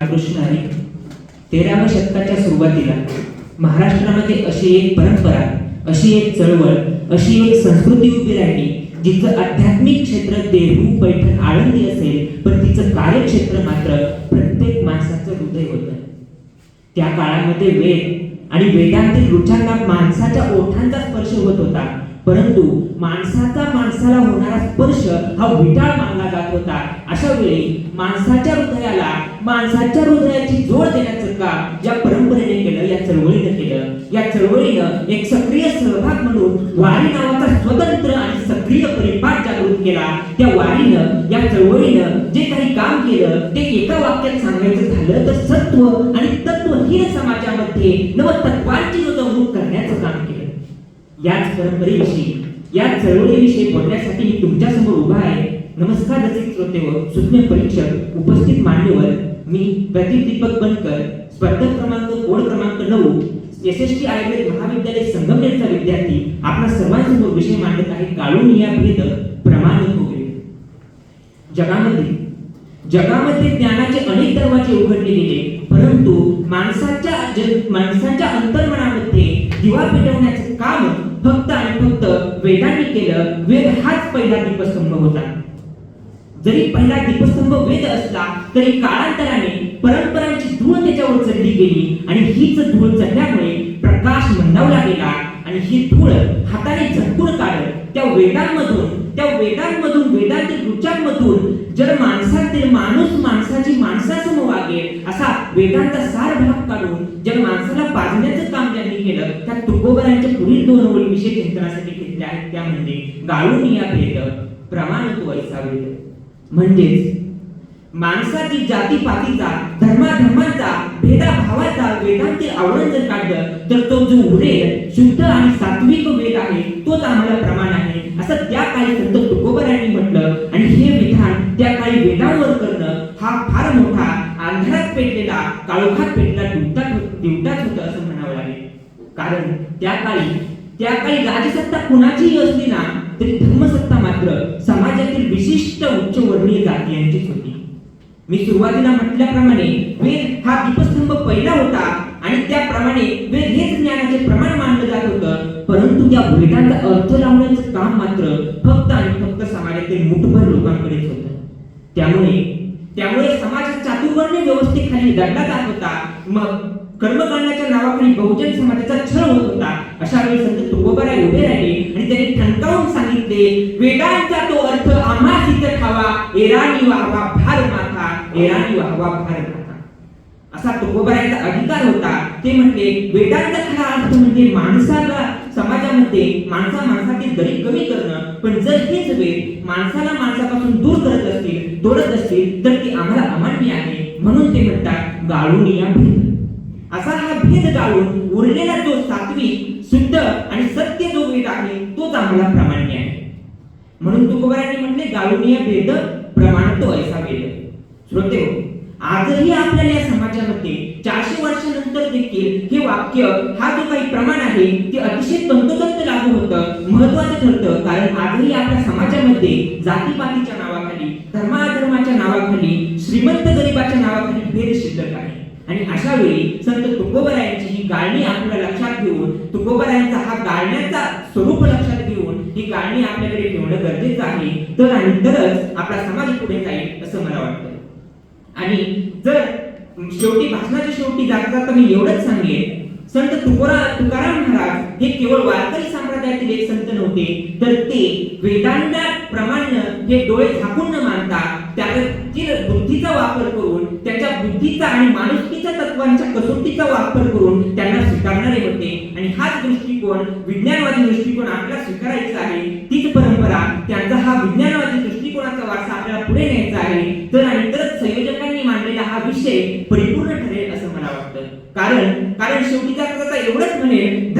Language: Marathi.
कृष्ण तेराव्या शतकाच्या सुरुवातीला महाराष्ट्रामध्ये अशी एक परंपरा अशी एक चळवळ अशी एक संस्कृती उभी राहिली जिचं आध्यात्मिक क्षेत्र देहू पैठण आळंदी असेल पण तिचं कार्यक्षेत्र मात्र प्रत्येक माणसाचं हृदय होतं. त्या काळामध्ये वेद आणि वेदांतील रुचांना माणसाच्या ओठांचा स्पर्श होत होता. परंतु माणसाचा माणसाला होणारा स्पर्श हा विटाळ मानला जात होता. अशा वेळी माणसाच्या हृदयाला माणसाच्या हृदयाची जोड देण्याचं काम ज्या परंपरेने केलं या चळवळीनं केलं. या चळवळीनं एक सक्रिय सहभाग म्हणून वारी नावाचा स्वतंत्र आणि सक्रिय परिपाठ जागृत केला. त्या वारीनं या चळवळीनं जे काही काम केलं ते एका वाक्यात सांगायचं झालं तर सत्व आणि तत्वहीन समाजामध्ये नवतत्वांची रुजवणूक याच परंपरेविषयी या चळवळीविषयी बोलण्यासाठी मी तुमच्यासमोर उभा आहे. नमस्कार रसिक श्रोते व सुज्ञ परीक्षक उपस्थित मान्यवर मी प्रदीप दीपक बनकर स्पर्धक क्रमांक कोड क्रमांक नऊ एस एस टी आयुर्वेद महाविद्यालय संगमनेरचा विद्यार्थी आपला सर्वांसमोर विषय मांडत आहे काळूनिया भेद प्रमाण वगैरे. जगामध्ये जगामध्ये ज्ञानाचे अनेक दरवाजे उघडले गेले परंतु माणसाच्या माणसाच्या अंतर्मनामध्ये दिवा पेटवण्याचे काम फक्त आणि फक्त वेदांनी केलं वेद हाच पहिला दीपस्तंभ होता. जरी पहिला दीपस्तंभ वेद असला तरी काळांतराने परंपरांची धूळ त्याच्यावर चढली गेली आणि हीच धूळ चढल्यामुळे प्रकाश मंदावला गेला आणि ही धूळ त्या वेदांमधून त्या वेदांमधून वेदांतील रुचांमधून जर माणसातील माणूस माणसाची माणसासमोर वागेल असा वेदांचा सार भाग काढून जर माणसाला पाजण्याचं काम ज्यांनी केलं त्या तुकोबरांच्या पुढील दोन ओळी विषय चिंतनासाठी घेतल्या आहेत. त्या म्हणजे गाळून या भेद प्रमाण तो वेद म्हणजेच माणसाची जातीपातीचा धर्माधर्मांचा भेदाभावाचा वेदांचे आवरण जर काढलं तर तो जो उरेल शुद्ध आणि सात्विक वेद आहे तोच आम्हाला प्रमाण आहे. असं त्या काळी संत तुकोबरायांनी म्हटलं. आणि हे विधान त्या काळी वेदांवर करणं हा फार मोठा अंधारात पेटलेला काळोखात पेटलेला दिवटात दिवटाच होतं असं म्हणावं लागेल. कारण त्या काळी त्या काळी राजसत्ता कुणाचीही असली ना तरी धर्मसत्ता मात्र समाजातील विशिष्ट उच्चवर्णीय जातीयांचीच होती. मी सुरुवातीला म्हटल्याप्रमाणे वेद हा दीपस्तंभ पहिला होता आणि त्याप्रमाणे वेद हेच ज्ञानाचे प्रमाण मानलं जात होतं. परंतु त्या वेदाचा अर्थ लावण्याचं काम मात्र फक्त आणि फक्त समाजातील मुठभर लोकांकडेच होतं. त्यामुळे त्यामुळे समाज चातुर्वर्ण्य व्यवस्थेखाली दडला जात होता. मग कर्मकांडाच्या नावाखाली बहुजन समाजाचा छळ होत होता. अशा वेळी संत तुकोबाराय उभे राहिले आणि त्यांनी ठणकावून सांगितले वेदांचा तो अर्थ आम्हा सिद्ध खावा एराणी वाहवा भार माथा एराणी वाहवा भार माथा. असा तुकोबारायांचा अधिकार होता. ते म्हणते वेदांचा खरा अर्थ म्हणजे माणसाला समाजामध्ये माणसा माणसातील दरी कमी करणं. पण जर हेच वेद माणसाला माणसापासून दूर करत असतील तोडत असतील तर ती आम्हाला अमान्य आहे. म्हणून ते म्हणतात गाळून या भेद. असा हा भेद टाळून उरलेला जो सात्विक शुद्ध आणि सत्य जो वेद आहे तोच आम्हाला प्रामाण्य आहे. म्हणून तुकोबारांनी म्हटले गाळूनिया भेद प्रमाण तो ऐसा वेद श्रोते हो, आजही आपल्याला या समाजामध्ये चारशे वर्षानंतर देखील हे वाक्य हा जो काही प्रमाण आहे ते अतिशय तंतोतंत लागू होतं महत्वाचं ठरतं. कारण आजही आपल्या समाजामध्ये जातीपातीच्या नावाखाली धर्माधर्माच्या नावाखाली श्रीमंत गरिबाच्या नावाखाली भेद शिल्लक आहे. आणि अशा वेळी संत तुकोबरायांची ही गाळणी आपल्याला लक्षात घेऊन तुकोबरायांचा हा गाळण्याचा स्वरूप लक्षात घेऊन ही गाळणी आपल्याकडे ठेवणं गरजेचं आहे. तर आणि तरच आपला समाज पुढे जाईल असं मला वाटतं. आणि जर शेवटी भाषणाच्या शेवटी जाता जाता मी एवढंच सांगेन संत तुकोरा तुकाराम महाराज हे केवळ वारकरी संप्रदायातील एक संत नव्हते तर ते वेदांना प्रमाण हे डोळे झाकून न मानता त्याच्या बुद्धीचा वापर करून त्याच्या बुद्धीचा आणि माणुसकीच्या तत्वांच्या कसोटीचा वापर करून त्यांना स्वीकारणारे होते. आणि हाच दृष्टिकोन विज्ञानवादी दृष्टिकोन आपल्याला स्वीकारायचा आहे. तीच परंपरा त्यांचा हा विज्ञानवादी दृष्टिकोनाचा वारसा आपल्याला पुढे न्यायचा आहे. तर आणि तरच संयोजकांनी मांडलेला हा विषय परिपूर्ण ठरेल असं मला वाटतं. कारण कारण शेवटी एवढंच म्हणेल